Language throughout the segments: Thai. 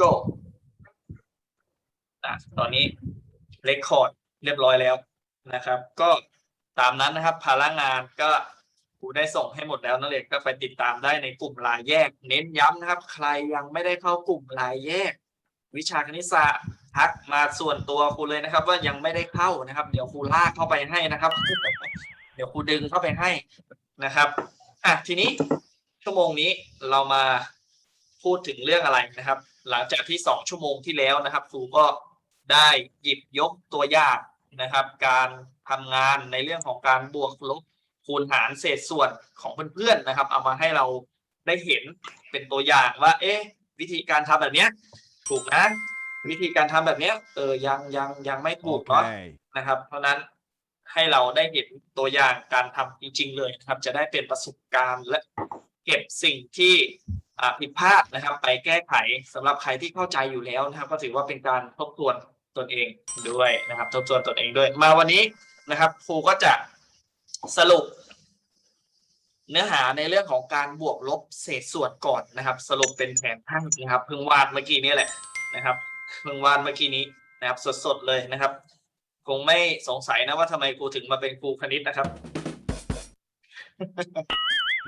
go อตอนนี้เรคคอร์ดเรียบร้อยแล้วนะครับ ก็ตามนั้นนะครับ ภาระงานก็ครูได้ส่งให้หมดแล้วนั่นเองก็ไปติดตามได้ในกลุ่มรายแยก เน้นย้ำนะครับ ใครยังไม่ได้เข้ากลุ่มรายแยก วิชาคณิตศาสตร์ทักมาส่วนตัวครูเลยนะครับ ว่ายังไม่ได้เข้านะครับ เดี๋ยวครูลากเข้าไปให้นะครับ เดี๋ยวครูดึงเข้าไปให้นะครับอะทีนี้ชั่วโมงนี้เรามาพูดถึงเรื่องอะไรนะครับ หลังจากที่สองชั่วโมงที่แล้วนะครับครูก็ได้หยิบยกตัวอย่างนะครับ การทำงานในเรื่องของการบวกลบคูณหารเศษส่วนของเพื่อนๆนะครับ เอามาให้เราได้เห็นเป็นตัวอย่างว่า เอ๊ะวิธีการทำแบบเนี้ยถูกนะวิธีการทำแบบเนี้ยเออยังยังยังไม่ถูกเนาะ Okay. นะครับ เพราะฉะนั้นให้เราได้เห็นตัวอย่างการทำจริง ๆ เลยนะครับ จะได้เป็นประสบการณ์และเก็บสิ่งที่อ่า ผิดพลาดนะครับ ไปแก้ไขสำหรับใครที่เข้าใจอยู่แล้วนะครับ ก็ถือว่าเป็นการทบทวนตนเองด้วยนะครับ ทบทวนตนเองด้วย มาวันนี้นะครับ ครูก็จะสรุป เนื้อหาในเรื่องของการบวกลบเศษส่วนก่อนนะครับ สรุปเป็นแผนทั้งนะครับ เพิ่งวาดเมื่อกี้นี้แหละนะครับเพิ่งวาดเมื่อกี้นี้นะครับ สดๆเลยนะครับ คงไม่สงสัยนะว่าทำไมครูถึงมาเป็นครูคณิตนะครับ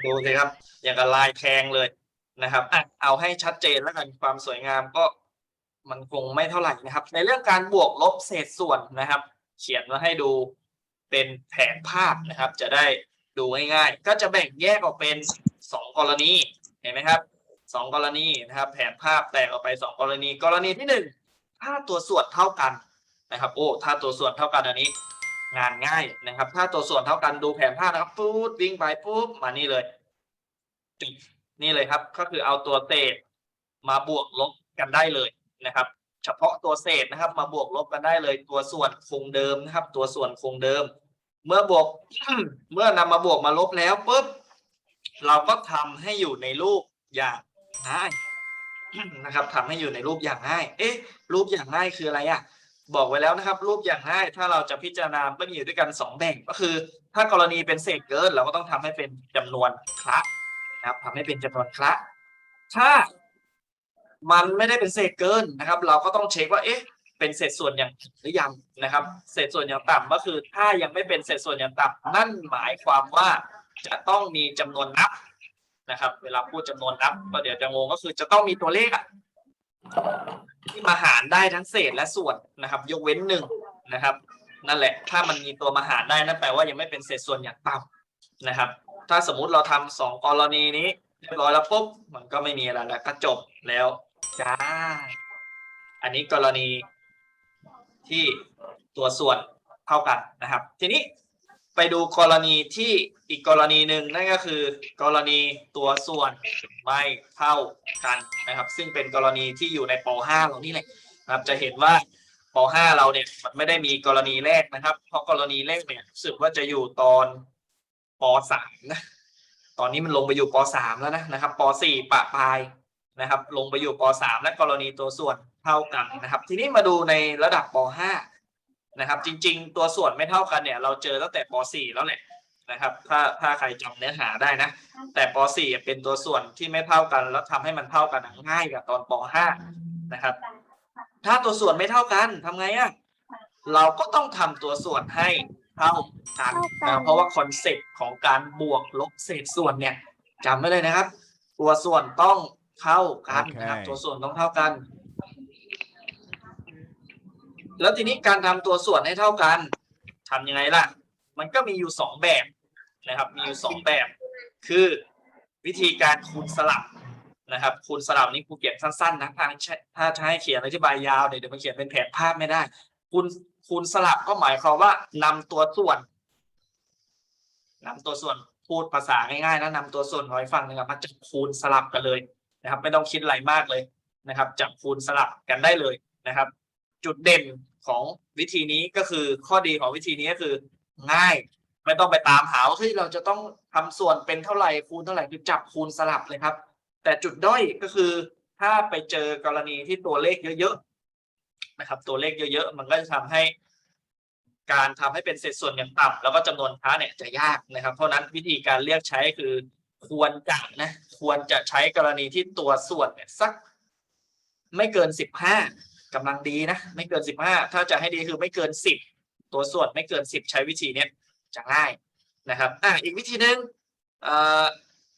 ดูสิครับ อย่างกับลายแทงเลย นะครับอะเอาให้ชัดเจนแล้วกันความสวยงามก็มันคงไม่เท่าไหร่นะครับ ในเรื่องการบวกลบเศษส่วนนะครับ เขียนมาให้ดูเป็นแผนภาพนะครับ จะได้ดูง่ายๆ ก็จะแบ่งแยกออกเป็นสองกรณีเห็นไหมครับสองกรณีนะครับ แผนภาพแตกออกไปสองกรณี กรณีที่หนึ่งถ้าตัวส่วนเท่ากันนะครับ โอ้ถ้าตัวส่วนเท่ากันอันนี้ งานง่ายนะครับ ถ้าตัวส่วนเท่ากันดูแผนภาพนะครับปุ๊บวิ่งไปปุ๊บมานี่เลยจุด นี่เลยครับก็คือเอาตัวเศษมาบวกลบกันได้เลยนะครับ เฉพาะตัวเศษนะครับ มาบวกลบกันได้เลย ตัวส่วนคงเดิมนะครับ ตัวส่วนคงเดิม เมื่อบวกเมื่อนำมาบวกมาลบแล้วปุ๊บเราก็ทำให้อยู่ในรูปอย่างง่ายนะครับทำให้อยู่ในรูปอย่างง่าย เอ๊ะ รูปอย่างง่ายคืออะไรอะบอกไว้แล้วนะครับ รูปอย่างง่าย ถ้าเราจะพิจารณาก็มีอยู่ด้วยกันสองแบ่งก็คือ ถ้ากรณีเป็นเศษเกิน เราก็ต้องทำให้เป็นจำนวนคละ นะครับทำให้เป็นจำนวนคละ ถ้ามันไม่ได้เป็นเศษเกินนะครับ เราก็ต้องเช็คว่าเอ๊ะเป็นเศษส่วนอย่างหรือยังนะครับ เศษส่วนอย่างต่ำก็คือ ถ้ายังไม่เป็นเศษส่วนอย่างต่ำนั่นหมายความว่าจะต้องมีจำนวนนับนะครับ เวลาพูดจำนวนนับก็เดี๋ยวจะงงก็คือจะต้องมีตัวเลขอะที่มาหารได้ทั้งเศษและส่วนนะครับ ยกเว้นหนึ่งนะครับ นั่นแหละ ถ้ามันมีตัวมาหารได้นั่นแปลว่ายังไม่เป็นเศษส่วนอย่างต่ำ นะครับ ถ้าสมมุติเราทำสองกรณีนี้เรียบร้อยแล้วปุ๊บมันก็ไม่มีอะไรแล้วก็จบแล้วจ้า อันนี้กรณีที่ตัวส่วนเท่ากันนะครับ ทีนี้ไปดูกรณีที่อีกกรณีหนึ่งนั่นก็คือ กรณีตัวส่วนไม่เท่ากันนะครับ ซึ่งเป็นกรณีที่อยู่ในป .5 เรานี่แหละนะครับ จะเห็นว่าป .5 เราเนี่ยมันไม่ได้มีกรณีแรกนะครับ เพราะกรณีแรกเนี่ยรู้สึกว่าจะอยู่ตอน ป .3 นะตอนนี้มันลงไปอยู่ป .3 แล้วนะนะครับป .4 ปะปลายนะครับ ลงไปอยู่ป .3 และกรณีตัวส่วนเท่ากันนะครับ ทีนี้มาดูในระดับป .5 นะครับ จริง ๆ ตัวส่วนไม่เท่ากันเนี่ย เราเจอตั้งแต่ป .4 แล้วแหละนะครับถ้าถ้าใครจำเนื้อหาได้นะ แต่ป .4 เป็นตัวส่วนที่ไม่เท่ากัน แล้วทำให้มันเท่ากันง่ายกว่าตอนป .5 นะครับ ถ้าตัวส่วนไม่เท่ากันทำไงอะเราก็ต้องทำตัวส่วนให้ เท่ากันนะเพราะว่าคอนเซ็ปต์ของการบวกลบเศษส่วนเนี่ยจำไว้เลยนะครับ ตัวส่วนต้องเท่ากันนะครับโอเคตัวส่วนต้องเท่ากัน แล้วทีนี้การทำตัวส่วนให้เท่ากันทำยังไงล่ะ มันก็มีอยู่สองแบบนะครับ มีอยู่สองแบบ คือวิธีการคูณสลับนะครับคูณสลับนี่ครูเขียนสั้นๆนะถ้าใช้ถ้าจะให้เขียนอธิบายยาวเดี๋ยวเดี๋ยวมาเขียนเป็นแผนภาพไม่ได้ คูณคูณสลับก็หมายความว่านำตัวส่วนนำตัวส่วนพูดภาษาง่ายๆนะนำตัวส่วนร้อยฟังนะครับมาจับคูณสลับกันเลยนะครับ ไม่ต้องคิดอะไรมากเลยนะครับจับคูณสลับกันได้เลยนะครับ จุดเด่นของวิธีนี้ก็คือข้อดีของวิธีนี้ก็คือง่าย ไม่ต้องไปตามหาว่าเฮ้ยเราจะต้องทำส่วนเป็นเท่าไหร่คูณเท่าไหร่คือจับคูณสลับเลยครับ แต่จุดด้อยก็คือถ้าไปเจอกรณีที่ตัวเลขเยอะ นะครับ ตัวเลขเยอะๆ มันก็จะทำให้ การทำให้เป็นเศษส่วนอย่างต่ำแล้วก็จำนวนค้าเนี่ยจะยากนะครับ เพราะนั้นวิธีการเรียกใช้คือควรจะนะควรจะใช้กรณีที่ตัวส่วนเนี่ยสัก ไม่เกินสิบห้ากำลังดีนะไม่เกินสิบห้าถ้าจะให้ดีคือไม่เกินสิบตัวส่วนไม่เกินสิบใช้วิธีเนี้ยจะง่ายนะครับอะอีกวิธีหนึ่ง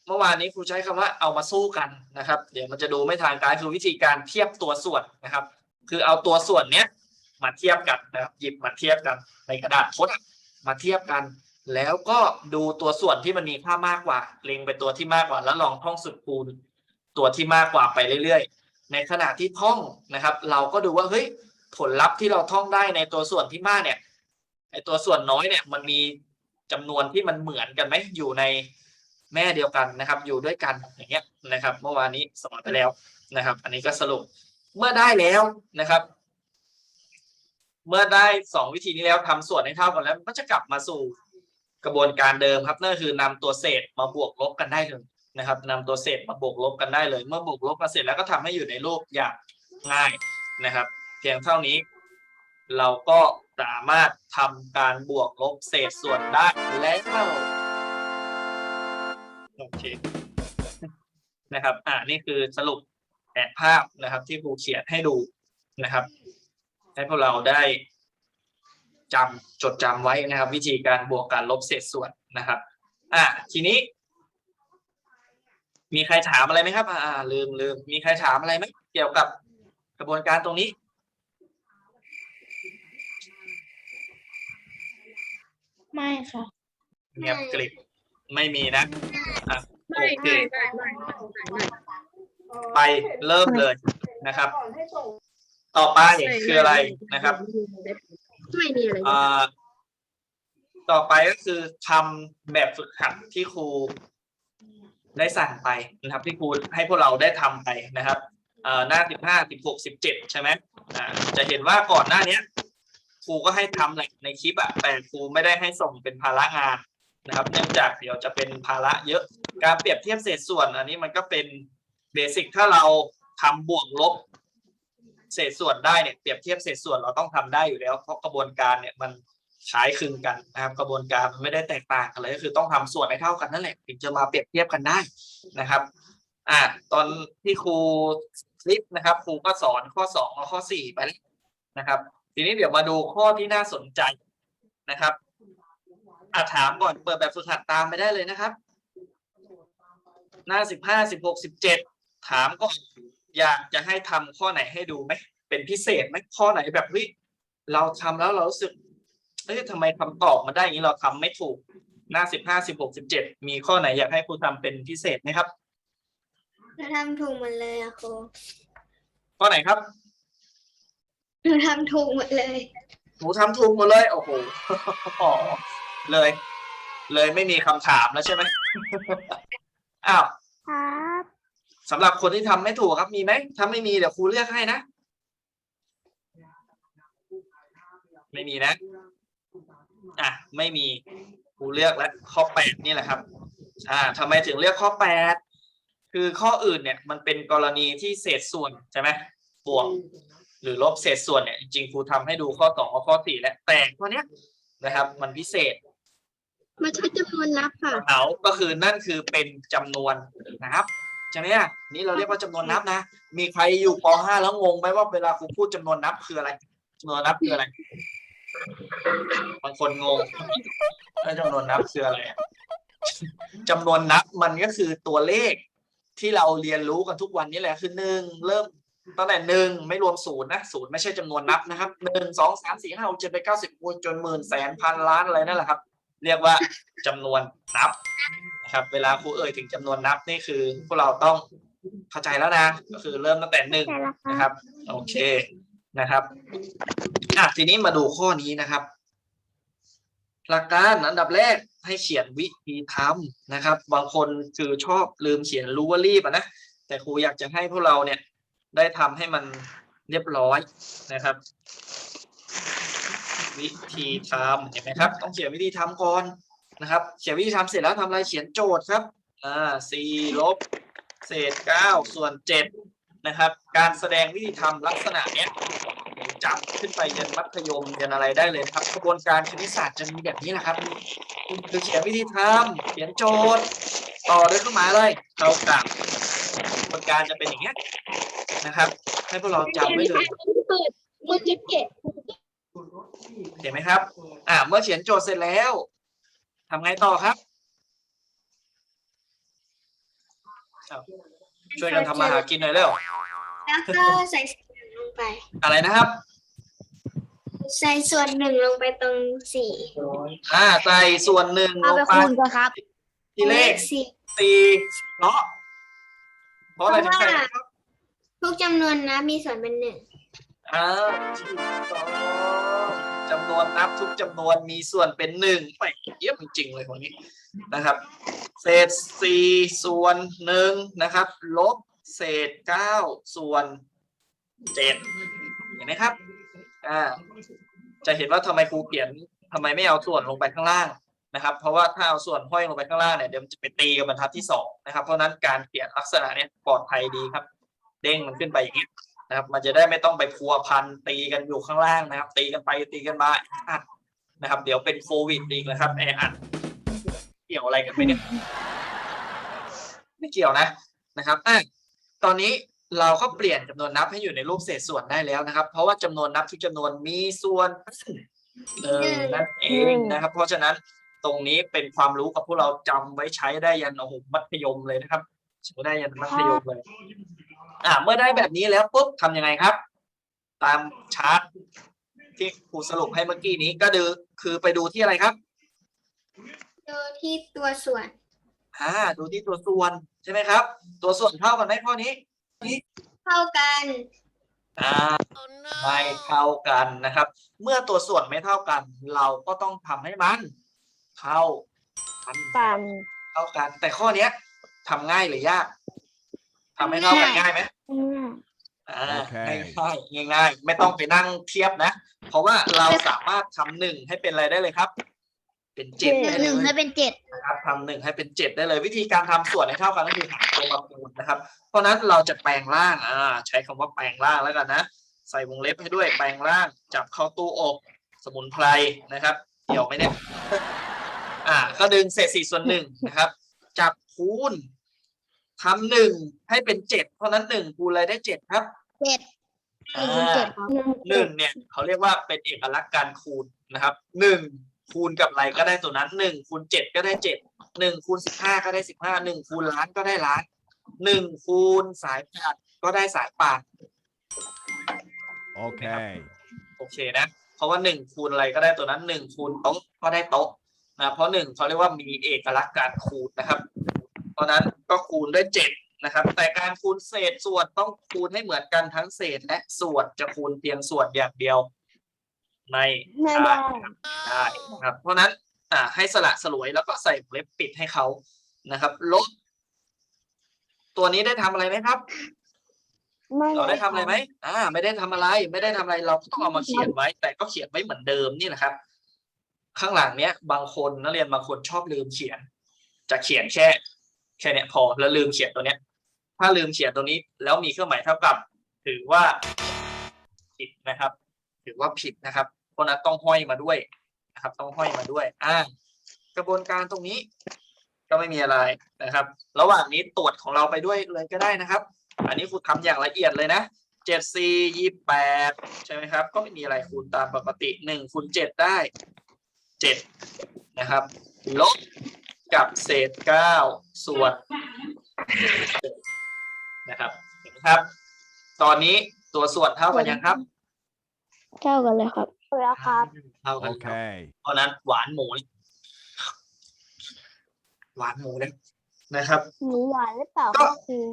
เมื่อวานนี้ครูใช้คำว่าเอามาสู้กันนะครับ เดี๋ยวมันจะดูไม่ทางการคือวิธีการเทียบตัวส่วนนะครับ คือเอาตัวส่วนเนี้ยมาเทียบกันนะครับหยิบมาเทียบกันในกระดาษพจน์มาเทียบกัน แล้วก็ดูตัวส่วนที่มันมีค่ามากกว่า เล็งไปตัวที่มากกว่า แล้วลองท่องสุดคูณตัวที่มากกว่าไปเรื่อยๆ ในขณะที่ท่องนะครับ เราก็ดูว่าเฮ้ยผลลัพธ์ที่เราท่องได้ในตัวส่วนที่มากเนี่ยไอตัวส่วนน้อยเนี่ยมันมีจำนวนที่มันเหมือนกันไหมอยู่ในแม่เดียวกันนะครับ อยู่ด้วยกันอย่างเงี้ยนะครับ เมื่อวานนี้สอนไปแล้วนะครับ อันนี้ก็สรุป เมื่อได้แล้วนะครับ เมื่อได้สองวิธีนี้แล้วทำส่วนให้เท่ากันแล้วมันก็จะกลับมาสู่กระบวนการเดิมครับนั่นคือนำตัวเศษมาบวกลบกันได้เลยนะครับนำตัวเศษมาบวกลบกันได้เลย เมื่อบวกลบกันเสร็จแล้วก็ทำให้อยู่ในรูปอย่างง่ายนะครับ เพียงเท่านี้ เราก็สามารถทำการบวกลบเศษส่วนได้แล้วโอเคนะครับ อ่า นี่คือสรุป แผนภาพนะครับที่ครูเขียนให้ดูนะครับ ให้พวกเราได้จำจดจำไว้นะครับ วิธีการบวกการลบเศษส่วนนะครับอะทีนี้ มีใครถามอะไรไหมครับ อ่า ลืมลืมมีใครถามอะไรไหมเกี่ยวกับกระบวนการตรงนี้ไม่ค่ะเงียบกริบไม่มีนะอะโอเค ไปเริ่มเลยนะครับ ต่อไปคืออะไรนะครับไม่มีอะไรอ่าต่อไปก็คือทำแบบฝึกหัดที่ครูได้สั่งไปนะครับ ที่ครูให้พวกเราได้ทำไปนะครับอ่าหน้าสิบห้าสิบหกสิบเจ็ดใช่ไหมอ่าจะเห็นว่าก่อนหน้าเนี้ยครูก็ให้ทำแหละในคลิปอะแต่ครูไม่ได้ให้ส่งเป็นภาระงานนะครับ เนื่องจากเดี๋ยวจะเป็นภาระเยอะ การเปรียบเทียบเศษส่วนอันนี้มันก็เป็น เบสิกถ้าเราทำบวกลบเศษส่วนได้เนี่ยเปรียบเทียบเศษส่วนเราต้องทำได้อยู่แล้ว เพราะกระบวนการเนี่ยมันคล้ายคลึงกันนะครับกระบวนการมันไม่ได้แตกต่างกันเลยก็คือต้องทำส่วนให้เท่ากันนั่นแหละถึงจะมาเปรียบเทียบกันได้นะครับอ่าตอนที่ครูคลิปนะครับ ครูก็สอนข้อสองกับข้อสี่ไปแล้วนะครับ ทีนี้เดี๋ยวมาดูข้อที่น่าสนใจนะครับอ่าถามก่อนเปิดแบบฝึกหัดตามไปได้เลยนะครับ หน้าสิบห้าสิบหกสิบเจ็ด ถามก่อนอยากจะให้ทำข้อไหนให้ดูไหมเป็นพิเศษไหมข้อไหนแบบเฮ้ยเราทำแล้วเรารู้สึกเอ้ยทำไมคำตอบมาได้อย่างนี้เราทำไม่ถูกหน้าสิบห้าสิบหกสิบเจ็ดมีข้อไหนอยากให้ครูทำเป็นพิเศษไหมครับเราทำถูกหมดเลยอะครูข้อไหนครับเราทำถูกหมดเลยหนูทำถูกหมดเลยโอ้โหเลย เลยไม่มีคำถามแล้วใช่ไหมอ้าวครับ สำหรับคนที่ทำไม่ถูกครับมีไหมถ้าไม่มีเดี๋ยวครูเลือกให้นะ ไม่มีนะ อะ ไม่มีครูเลือกแล้วข้อแปดนี่แหละครับ อ่าทำไมถึงเลือกข้อแปดคือข้ออื่นเนี่ยมันเป็นกรณีที่เศษส่วนใช่ไหมบวกหรือลบเศษส่วนเนี่ยจริงๆครูทำให้ดูข้อสองกับข้อสี่แล้วแต่ข้อเนี้ยนะครับ มันพิเศษมาใช้จำนวนนับค่ะเอาก็คือนั่นคือเป็นจำนวนนับ ใช่ไหมอะนี่เราเรียกว่าจำนวนนับนะ มีใครอยู่ป .5 แล้วงงไหมว่าเวลาครูพูดจำนวนนับคืออะไรจำนวนนับคืออะไรบางคนงงแล้วจำนวนนับคืออะไรอะจำนวนนับมันก็คือตัวเลขที่เราเรียนรู้กันทุกวันนี้แหละคือหนึ่งเริ่มตั้งแต่หนึ่งไม่รวมศูนย์นะศูนย์ไม่ใช่จำนวนนับนะครับหนึ่งสองสามสี่ห้าหกเจ็ดแปดเก้าสิบคูณจนหมื่นแสนพันล้านอะไรนั่นแหละครับ เรียกว่าจำนวนนับนะ ครับ เวลาครูเอ่ยถึงจำนวนนับนี่คือ พวกเราต้องเข้าใจแล้วนะ ก็คือเริ่มตั้งแต่หนึ่งใช่แล้วค่ะนะครับ โอเคนะครับอะทีนี้มาดูข้อนี้นะครับ หลักการอันดับแรกให้เขียนวิธีทำนะครับ บางคนคือชอบลืมเขียนรู้ว่ารีบอะนะแต่ครูอยากจะให้พวกเราเนี่ย ได้ทำให้มันเรียบร้อยนะครับ วิธีทำเห็นไหมครับ ต้องเขียนวิธีทำก่อน นะครับเขียนวิธีทำเสร็จแล้วทำอะไรเขียนโจทย์ครับอ่าสี่ลบเศษเก้าส่วนเจ็ดนะครับ การแสดงวิธีทำลักษณะเนี้ยจำขึ้นไปเรียนมัธยมเรียนอะไรได้เลยนะครับกระบวนการคณิตศาสตร์จะมีแบบนี้แหละครับคือเขียนวิธีทำเขียนโจทย์ ต่อด้วยเครื่องหมายเลยเท่ากับกระบวนการจะเป็นอย่างเงี้ยนะครับ ให้พวกเราจำไว้เลยเปิดมันจะเก็บเห็นไหมครับ อ่า เมื่อเขียนโจทย์เสร็จแล้ว ทำไงต่อครับอ้าวช่วยกันทำมาหากินหน่อยเร็ว แล้วก็ใส่ส่วนหนึ่งลงไป อะไรนะครับ ใส่ส่วนหนึ่งลงไปตรงสี่อ่าใส่ส่วนหนึ่งลเอางไปไปคูณกันครับ ที่เลขสี่ตีเนาะเพราะอะไรถึงใส่ครับ ทุกจำนวนนะมีส่วนเป็นหนึ่งอ่าถูกต้อง จำนวนนับทุกจำนวนมีส่วนเป็นหนึ่งไปเยี่ยมจริงเลยคนนี้นะครับ เศษสี่ส่วนหนึ่งนะครับ ลบเศษเก้าส่วนเจ็ดเห็นไหมครับอ่าจะเห็นว่าทำไมครูเขียนทำไมไม่เอาส่วนลงไปข้างล่างนะครับ เพราะว่าถ้าเอาส่วนห้อยลงไปข้างล่างเนี่ยเดี๋ยวมันจะไปตีกับบรรทัดที่สองนะครับ เพราะฉะนั้นการเขียนลักษณะเนี้ยปลอดภัยดีครับ เด้งมันขึ้นไปอย่างนี้ นะครับ มันจะได้ไม่ต้องไปพัวพันตีกันอยู่ข้างล่างนะครับ ตีกันไปตีกันมาอัดนะครับ เดี๋ยวเป็นโควิดอีกนะครับแออัดเกี่ยวอะไรกันไหมเนี่ยไม่เกี่ยวนะนะครับอะตอนนี้เราก็เปลี่ยนจำนวนนับให้อยู่ในรูปเศษส่วนได้แล้วนะครับ เพราะว่าจำนวนนับทุกจำนวนมีส่วนหนึ่งนั่นเองนะครับ เพราะฉะนั้นตรงนี้เป็นความรู้กับพวกเราจำไว้ใช้ได้ยันโอ้โหมัธยมเลยนะครับใช้ได้ยันมัธยมเลย อ่าเมื่อได้แบบนี้แล้วปุ๊บทำยังไงครับ ตามชาร์ตที่ครูสรุปให้เมื่อกี้นี้ก็ดูคือไปดูที่อะไรครับ ดูที่ตัวส่วน อ่า ดูที่ตัวส่วนใช่ไหมครับ ตัวส่วนเท่ากันไหมข้อนี้เท่ากัน อ่า ไม่เท่ากันนะครับ เมื่อตัวส่วนไม่เท่ากัน เราก็ต้องทำให้มันเท่ากัน กัน เท่ากัน แต่ข้อเนี้ยทำง่ายหรือยาก ทำให้เท่ากันง่ายไหมอ่าโอเคง่ายง่ายง่ายๆไม่ต้องไปนั่งเทียบนะ เพราะว่าเราสามารถทำหนึ่งให้เป็นอะไรได้เลยครับ เป็นเจ็ดได้หเลนึ่งให้ยเป็นเจ็ดนะครับทำหนึ่งให้เป็นเจ็ดได้เลย วิธีการทำส่วนให้เท่ากันก็คือหารตัวมาคูณนะครับ เพราะฉะนั้นเราจะแปลงร่างอ่าใช้คำว่าแปลงร่างแล้วกันนะ ใส่วงเล็บให้ด้วยแปลงร่างจับเข้าตู้อบสมุนไพรนะครับเกี่ยวไหมเนี่ยอ่า ก็ดึงเศษสี่ส่วนหนึ่งนะครับ จับคูณ ทำหนึ่งให้เป็นเจ็ดเพราะฉะนั้นหนึ่งคูณอะไรได้เจ็ดครับเจ็ดอ่าหนึ่งเจ็ดครับหนึ่งเนี่ยเขาเรียกว่าเป็นเอกลักษณ์การคูณนะครับหนึ่งคูณกับอะไรก็ได้ตัวนั้นหนึ่งคูณเจ็ดก็ได้เจ็ดหนึ่งคูณสิบห้าก็ได้สิบห้าหนึ่งคูณล้านก็ได้ล้านหนึ่งคูณสายปาดก็ได้สายปาด Okay. โอเคนะเพราะว่าหนึ่งคูณอะไรก็ได้ตัวนั้นหนึ่งคูณโต๊ะก็ได้โต๊ะนะเพราะหนึ่งเขาเรียกว่ามีเอกลักษณ์การคูณนะครับเพ ราะนั้นก็คูณด้วยเจ็ดนะครับ แต่การคูณเศษส่วนต้องคูณให้เหมือนกันทั้งเศษและส่วนจะคูณเพียงส่วนอย่างเดียวไม่ไม่ได้ได้ได้นะครับ เพราะฉะนั้นอ่าให้สละสลวยแล้วก็ใส่เล็บปิดให้เขานะครับลบตัวนี้ได้ทำอะไรไหมครับไม่เราได้ทำอะไรไหมอ่า ไม่ได้ทำอะไร ไม่ได้ทำอะไร เราก็ต้องเอามาเขียนไว้ แต่ก็เขียนไว้เหมือนเดิมนี่แหละครับ ข้างหลังเนี้ย บางคนนักเรียนบางคนชอบลืมเขียน จะเขียนแค่ แค่เนี้ยพอแล้วลืมเขียนตัวเนี้ย ถ้าลืมเขียนตัวนี้ แล้วมีเครื่องหมายเท่ากับ ถือว่าผิดนะครับ ถือว่าผิดนะครับเพราะนั้นต้องห้อยมาด้วยนะครับ ต้องห้อยมาด้วย อ่ากระบวนการตรงนี้ ก็ไม่มีอะไรนะครับ ระหว่างนี้ตรวจของเราไปด้วยเลยก็ได้นะครับ อันนี้ครูทำอย่างละเอียดเลยนะเจ็ดสี่ยี่แปดใช่ไหมครับ ก็ไม่มีอะไรคูณตามปกติหนึ่งคูณเจ็ดได้เจ็ดนะครับ ลบ กับเศษเก้าส่วนนะครับเห็นไหมครับ ตอนนี้ตัวส่วนเท่ากันยังครับ เท่ากันเลยครับแล้วครับเท่ากันครับ Okay. เพราะฉะนั้นหวานหมูนี่หวานหมูเลยนะครับหมูหวานหรือเปล่าก็ก็คือ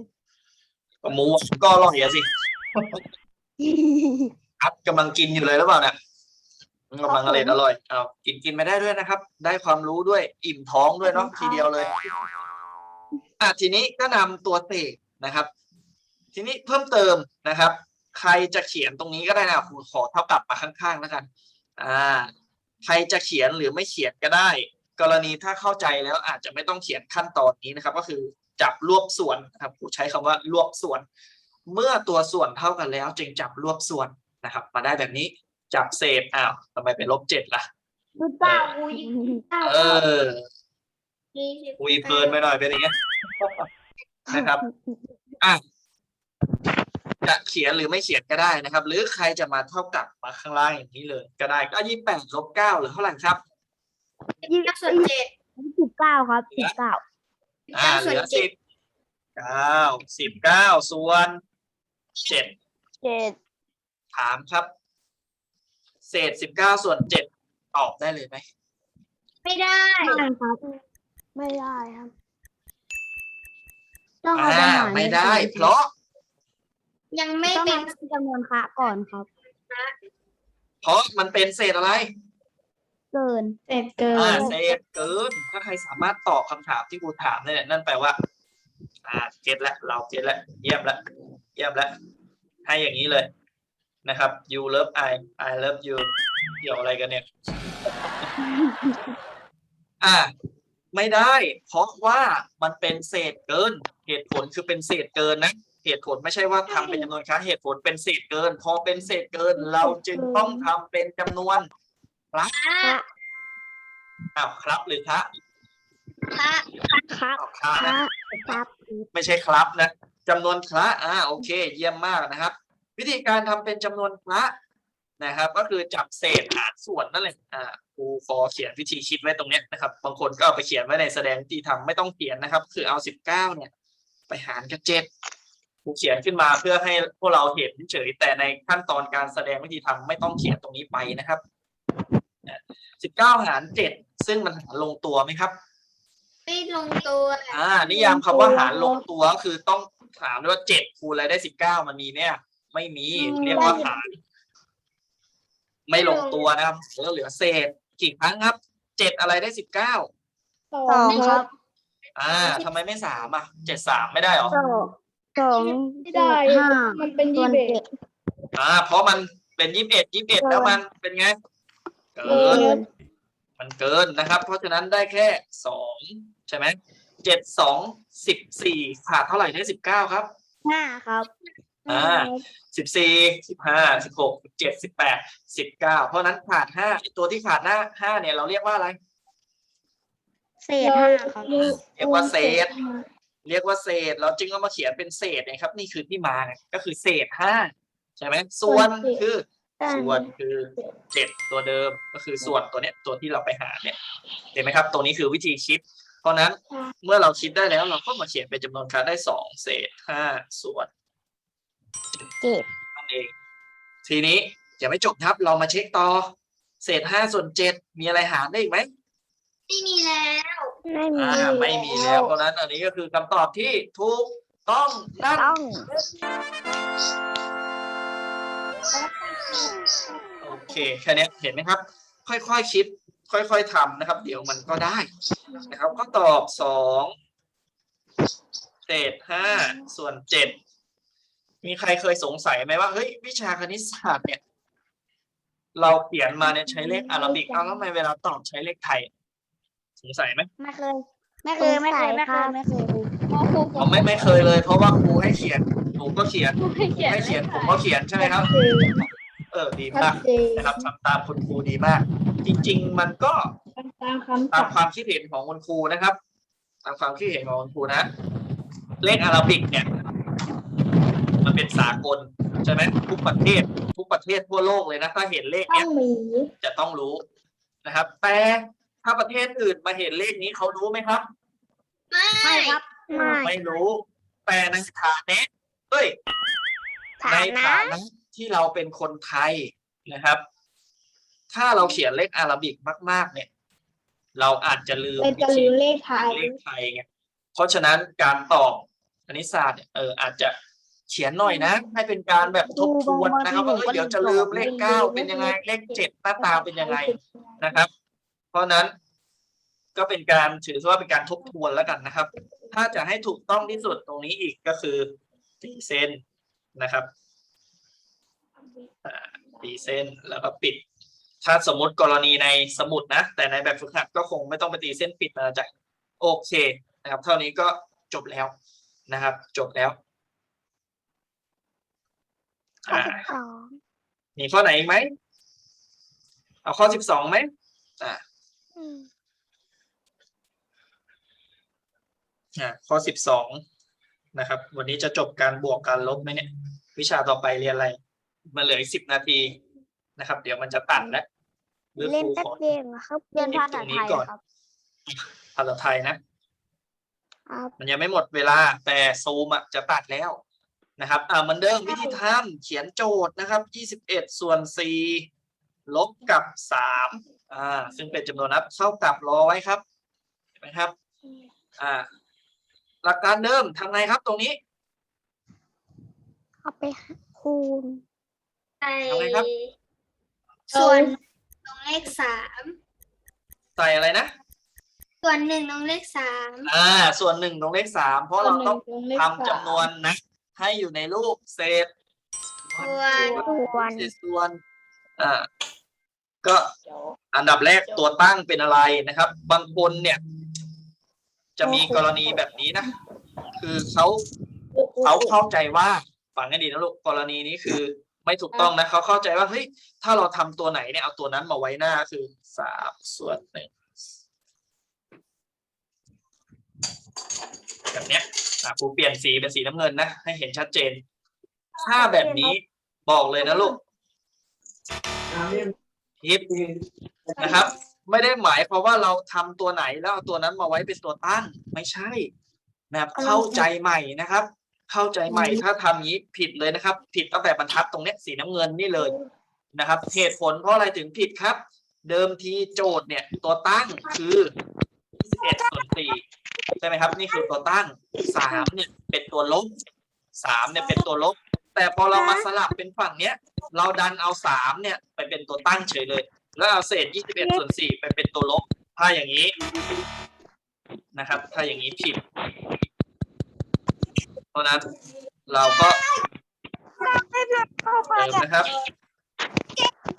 หมูก็อร่อยอะสิ อัดกำลังกินอยู่เลยหรือเปล่าเนี่ย กำลังอร่อยอร่อยเอากินกินไม่ได้ด้วยนะครับ ได้ความรู้ด้วยอิ่มท้องด้วยเนาะทีเดียวเลยอะทีนี้ก็นำตัวเศษนะครับ ทีนี้เพิ่มเติมนะครับ ใครจะเขียนตรงนี้ก็ได้นะครูขอเท่ากับมาข้างๆแล้วกัน อ่า ใครจะเขียนหรือไม่เขียนก็ได้ กรณีถ้าเข้าใจแล้วอาจจะไม่ต้องเขียนขั้นตอนนี้นะครับ ก็คือจับรวบส่วนนะครับผู้ใช้คำว่ารวบส่วน เมื่อตัวส่วนเท่ากันแล้ว จึงจับรวบส่วนนะครับ มาได้แบบนี้ จับเศษอ้าวทำไมเป็นลบเจ็ดล่ะดูเต้าคุยเออยี่สิบคุยเพลินไปหน่อยเป็นอย่างเงี้ยนะครับอะจะเขียนหรือไม่เขียนก็ได้นะครับ หรือใครจะมาเท่ากับมาข้างล่างอย่างนี้เลย ก็ได้ก็ยี่สิบแปดลบเก้าหรือเท่าไหร่ครับยี่เก้าส่วนเจ็ดสิบเก้าครับสิบเก้าอ่าเหลือสิบเก้าสิบเก้าส่วนเจ็ดเจ็ดถามครับ เศษสิบเก้าส่วนเจ็ดตอบได้เลยไหมไม่ได้ไม่ครับ ไม่ได้ครับ ต้องเอาอ่าไปหารไม่ได้ เพราะยังไม่ต้องเป็มานจำนวนคะก่อนครับ เพราะมันเป็นเศษอะไร เกินเศษเกิอ่าน เศษเกินถ้าใครสามารถตอบคำถามที่ครูถามได้เนี่ยนั่นแปลว่า อ่าเก็ตแล้วเราเก็ตแล้วเยี่ยมแล้วเยี่ยมแล้วให้อย่างนี้เลย นะครับ you love I I love you เกี่ยวอะไรกันเนี่ย อ่าไม่ได้ เพราะว่ามันเป็นเศษเกิน เหตุผลคือเป็นเศษเกินนะ เหตุผลไม่ใช่ว่าทำเป็นจำนวนครั้งเหตุผลเป็นเศษเกิน พอเป็นเศษเกิน เราจึงต้องทำเป็นจำนวนครับพระอ้าวครับหรือคะพระครับอ้าวครับคนะรับครับ ไม่ใช่ครับนะจำนวนคละอ่าโอเค เยี่ยมมากนะครับ วิธีการทำเป็นจำนวนคละนะครับ ก็คือจับเศษหารส่วนนั่นแหละอ่าครูขอเขียนวิธีคิดไว้ตรงเนี้ยนะครับ บางคนก็เอาไปเขียนไว้ในแสดงวิธีทำไม่ต้องเขียนนะครับ คือเอาสิบเก้าเนี่ยไปหารกับเจ็ดครูเขียนขึ้นมาเพื่อให้พวกเราเห็นเฉยแต่ในขั้นตอนการแสดงวิธีทำไม่ต้องเขียนตรงนี้ไปนะครับสิบเก้าหารเจ็ดซึ่งมันหารลงตัวไหมครับไม่ลงตัวอ่านิยามคำว่าหารลงตัวก็คือต้องถามด้วยว่าเจ็ดคูณอะไรได้สิบเก้ามันมีไหมอะ ไม่มีเรียกว่าหาร ไม่ลงตัวนะครับแล้วเหลือเศษกี่ครั้งครับเจ็ดอะไรได้สิบเก้าสองครับอ่าทำไมไม่สามอะเจ็ดสามไม่ได้หรอสองสองไม่ได้ห้ามันเป็นส่ยี่วนสิบเอ็เจ็ดดอ่า เพราะมันเป็นยี่สิบเอ็ดยี่สิบเอ็ดแล้วมันเป็นไงเกิเกินนมันเกินนะครับ เพราะฉะนั้นได้แค่สองใช่ไหมเจ็ดสองสิบสี่ขาดเท่าไหร่ได้สิบเก้าครับห้าครับ อ่าสิบสี่สิบห้าสิบหกสิบเจ็ดสิบแปดสิบเก้าเพราะฉะนั้นขาดห้าตัวที่ขาดหน้าห้าเนี่ยเราเรียกว่าอะไร เศษห้าครับเรียกว่าเศษ เรียกว่าเศษ เราจึงเอามาเขียนเป็นเศษนะครับ นี่คือที่มาไงก็คือเศษห้าใช่ไหมส่วนคือส่วนคือเจ็ดตัวเดิมก็คือส่วนตัวเนี้ยตัวที่เราไปหาเนี่ยเห็นไหมครับตรงนี้คือวิธีคิด เพราะฉะนั้นเมื่อเราคิดได้แล้วเราก็มาเขียนเป็นจำนวนครั้งได้สองเศษห้าส่วน เจ็ดนั่นเองทีนี้ยังไม่จบครับ เรามาเช็คต่อ เศษห้าส่วนเจ็ดมีอะไรหารได้อีกไหมไม่มีแล้วไม่มีอ่าไม่มีแล้วเพราะฉะนั้นอันนี้ก็คือคำตอบที่ถูกต้องนั่นต้อง โอเคแค่เนี้ยเห็นไหมครับ ค่อยๆคิด ค่อยๆทำนะครับ เดี๋ยวมันก็ได้นะครับ ก็ตอบสองเศษห้าส่วนเจ็ด มีใครเคยสงสัยไหมว่าเฮ้ยวิชาคณิตศาสตร์เนี่ย เราเปลี่ยนมาเนี่ยใช้เลขอาราบิกเอาแล้วทำไมเวลาตอบใช้เลขไทย สงสัยไหมไม่เคย ไม่เคย ไม่เคย ไม่เคย ไม่เคยพอครูผมไม่ไม่เคยเลย เพราะว่าครูให้เขียนหนูก็เขียนให้เขียนให้เขียนผมก็เขียนใช่ไหมครับ เออดีชัมาดกเจนนะครับทำตามคุณครูดีมาก จริง ๆ มันก็ตามคำตาสั่มงความคิดเห็นของคุณครูนะครับ ตามความคิดเห็นของคุณครูนะ เลขอาราบิกเนี่ยมัน เป็นสากลใช่ไหมทุกประเทศ ทุกประเทศทั่วโลกเลยนะถ้าเห็นเลขต้อเนี้งยมีจะต้องรู้นะครับ แต่ถ้าประเทศอื่นมาเห็นเลขนี้เขารู้ไหมครับไม่ไม่ครับ ไม่ไม่รู้ แต่ในฐานะเอ้ย ฐาในนะ ฐานะที่เราเป็นคนไทยนะครับ ถ้าเราเขียนเลขอาราบิกมาก ๆ เนี่ย เราอาจจะลืมเราจะลืมเลขไทย เลขไทยไงเพราะฉะนั้นการตอบคณิตศาสตร์เนี่ยเอออาจจะ เขียนหน่อยนะ ให้เป็นการแบบทบทวนนะครับว่าเอ้ยเดี๋ยวจะลืมเลขเก้าเป็นยังไง เลขเจ็ดหน้าตาเป็นยังไงนะครับ เพราะฉะนั้นก็เป็นการถือว่าเป็นการทบทวนแล้วกันนะครับ ถ้าจะให้ถูกต้องที่สุดตรงนี้อีกก็คือตีเส้นนะครับอ่าตีเส้นแล้วก็ปิด ถ้าสมมติกรณีในสมุดนะ แต่ในแบบฝึกหัดก็คงไม่ต้องไปตีเส้นปิดนะจ๊ะโอเคนะครับ เท่านี้ก็จบแล้วนะครับ จบแล้ว ข้ออ่าสิบสองมีข้อไหนอีกไหม เอาข้อสิบสองไหมอ่าอืมอ่าข้อสิบสองนะครับ วันนี้จะจบการบวกการลบไหมเนี่ย วิชาต่อไปเรียนอะไร มาเหลืออีกสิบนาทีนะครับ เดี๋ยวมันจะตัดแล้วหรือเล่นครูแป๊บขอเดียวอะครับเรียนภาษาไทยครับภาษาไทยนะครับมันยังไม่หมดเวลาแต่ซูมอะจะตัดแล้ว นะครับอ่าเหมือนเดิมวิธีทำเขียนโจทย์นะครับยี่สิบเอ็ดส่วนสี่ลบกับสามอ่า ซึ่งเป็นจำนวนนับเท่ากับรอไว้ครับ เห็นไหมครับ อ่า หลักการเดิมทำไงครับตรงนี้ เอาไปคูณใส่ทำไงครับ ส่วนลงเลขสามใส่อะไรนะ ส่วนหนึ่งลงเลขสามอ่า ส่วนหนึ่งตรงเลขสามเพราะเราต้องส่วนหนึ่ทำลขจำนวนนะ ให้อยู่ในรูปเศษส่วนส่วนเศษส่วนอ่าก็อันดับแรกตัวตั้งเป็นอะไรนะครับ บางคนเนี่ย จะมีกรณีแบบนี้นะ คือเขาเขาเข้าใจว่าฟังให้ดีนะลูกกรณีนี้คือ ไม่ถูกต้องนะเขาเข้าใจว่าเฮ้ยถ้าเราทำตัวไหนเนี่ยเอาตัวนั้นมาไว้หน้าคือสามส่วนหนึ่ง แบบเนี้ยอะครูเปลี่ยนสีเป็นสีน้ำเงินนะ ให้เห็นชัดเจน ถ้าแบบนี้บอกเลยนะลูกทิปนะครับ ไม่ได้หมายความว่าเราทำตัวไหนแล้วเอาตัวนั้นมาไว้เป็นตัวตั้ง ไม่ใช่ นะครับเข้าใจใหม่นะครับ เข้าใจใหม่ถ้าทำอย่างนี้ผิดเลยนะครับ ผิดตั้งแต่บรรทัดตรงเนี้ยสีน้ำเงินนี่เลย นะครับเหตุผลเพราะอะไรถึงผิดครับ เดิมทีโจทย์เนี่ยตัวตั้งคือ21ส่วน4 ใช่ไหมครับ นี่คือตัวตั้งสามเนี่ยเป็นตัวลบสามเนี่ยเป็นตัวลบ แต่พอเรามาสลับเป็นฝั่งเนี้ย เราดันเอาสามเนี่ยไปเป็นตัวตั้งเฉยเลย แล้วเอาเศษ21ส่วน4ไปเป็นตัวลบ ถ้าอย่างนี้นะครับ ถ้าอย่างนี้ผิด เพราะฉะนั้นเราก็เติมนะครับ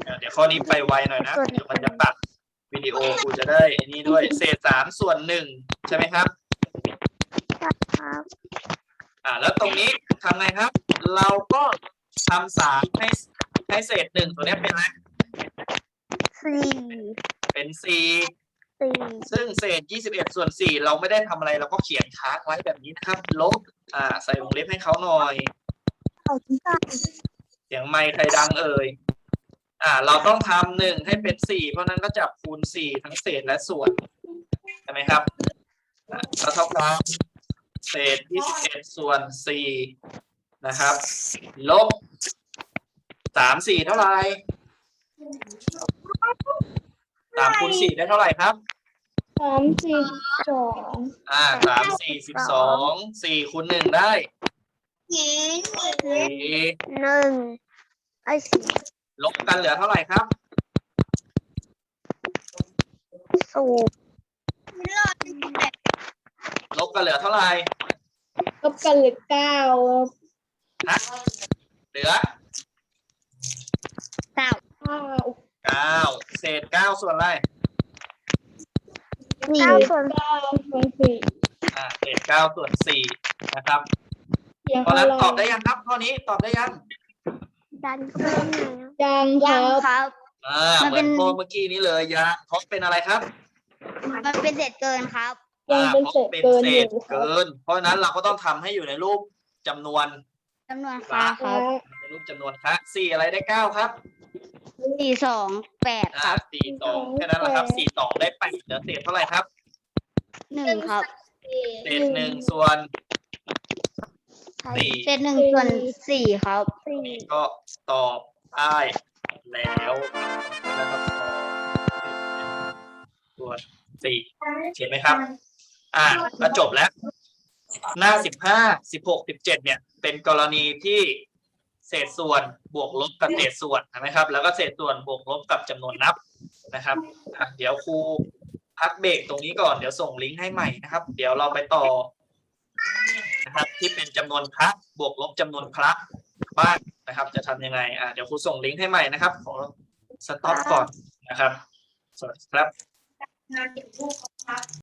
เดี๋ยวเดี๋ยวข้อนี้ไปไวหน่อยนะ เดี๋ยวมันจะตัด วิดีโอกูจะได้ไอ้นี่ด้วย เศษสามส่วนหนึ่งใช่ไหมครับ ครับอ่าแล้วตรงนี้ทำไงครับ เราก็ทำสามให้ให้เศษหนึ่งตัวเนี้ยเป็นอะไรสี่เป็นสี่สี่ซึ่งเศษ21ส่วน4เราไม่ได้ทำอะไรเราก็เขียนค้างไว้แบบนี้นะครับ ลบอ่าใส่วงเล็บให้เขาหน่อย เสียงไมค์ใครดังเอ่ย อ่า เราต้องทำหนึ่งให้เป็นสี่เพราะฉะนั้นก็จับคูณสี่ทั้งเศษและส่วนใช่ไหมครับอ่าก็เท่ากับเศษ21ส่วนสี่นะครับ ลบสามสี่เท่าไหร่สามคูณสี่ได้เท่าไหร่ครับสามสิบสองอ่าสามสี่สิบสองสี่คูณหนึ่งได้เขียนสี่หนึ่งไอ้สี่ ลบกันเหลือเท่าไหร่ครับสูบลบกันเหลือเท่าไหร่ลบกันเหลือเก้าฮะเหลือเก้าเก้าเก้าเศษเก้าส่วนอะไรสี่เก้าส่วนเก้าส่วนสี่อ่าเศษเก้าส่วนสี่นะครับเสียงเพราะฉะนั้นเขาตอบได้ยังครับข้อนี้ตอบได้ยัง ดันก็ไปไหนอะยังคยัรังบ ครับ อ่ามันเหเป็มือนนข้อเมื่อกี้นี้เลยยาเพราะเป็นอะไรครับมันเป็นเศษเกินครับ ยังอ่าเป็นเพเศราะษเป็นเกินเศอษยู่ครับ เกิน เพราะฉะนั้นเราก็ต้องทำให้อยู่ในรูปจำนวนจำนวนครัค่ะบครับในรูปจำนวนครับสี่อะไรได้เก้าครับ สี่สองแปดคอ่ารับสี่สองแค่นั้นแหละครับสี่สองได้แปดเหลือเศษเท่าไหร่ครับ หนึ่งครับ เศษหนึ่งส่วน สี่เศษหนึ่งส่วนสี่ครับสี่ก็ตอบได้แล้วนะครับส่วนสี่เห็นไหมครับ อ่าก็จบแล้ว หน้าสิบห้าสิบหกสิบเจ็ดเนี่ย เป็นกรณีที่เศษส่วนบวกลบกับเศษส่วนนะครับ แล้วก็เศษส่วนบวกลบกับจำนวนนับนะครับอะเดี๋ยวครูพักเบรกตรงนี้ก่อนเดี๋ยวส่งลิงก์ให้ใหม่นะครับ เดี๋ยวเราไปต่อ นะครับ ที่เป็นจำนวนพระบวกลบจำนวนพระบ้างนะครับ จะทำยังไงอ่าเดี๋ยวครูส่งลิงก์ให้ใหม่นะครับขอสต็อปก่อนนะครับ สวัสดีครับ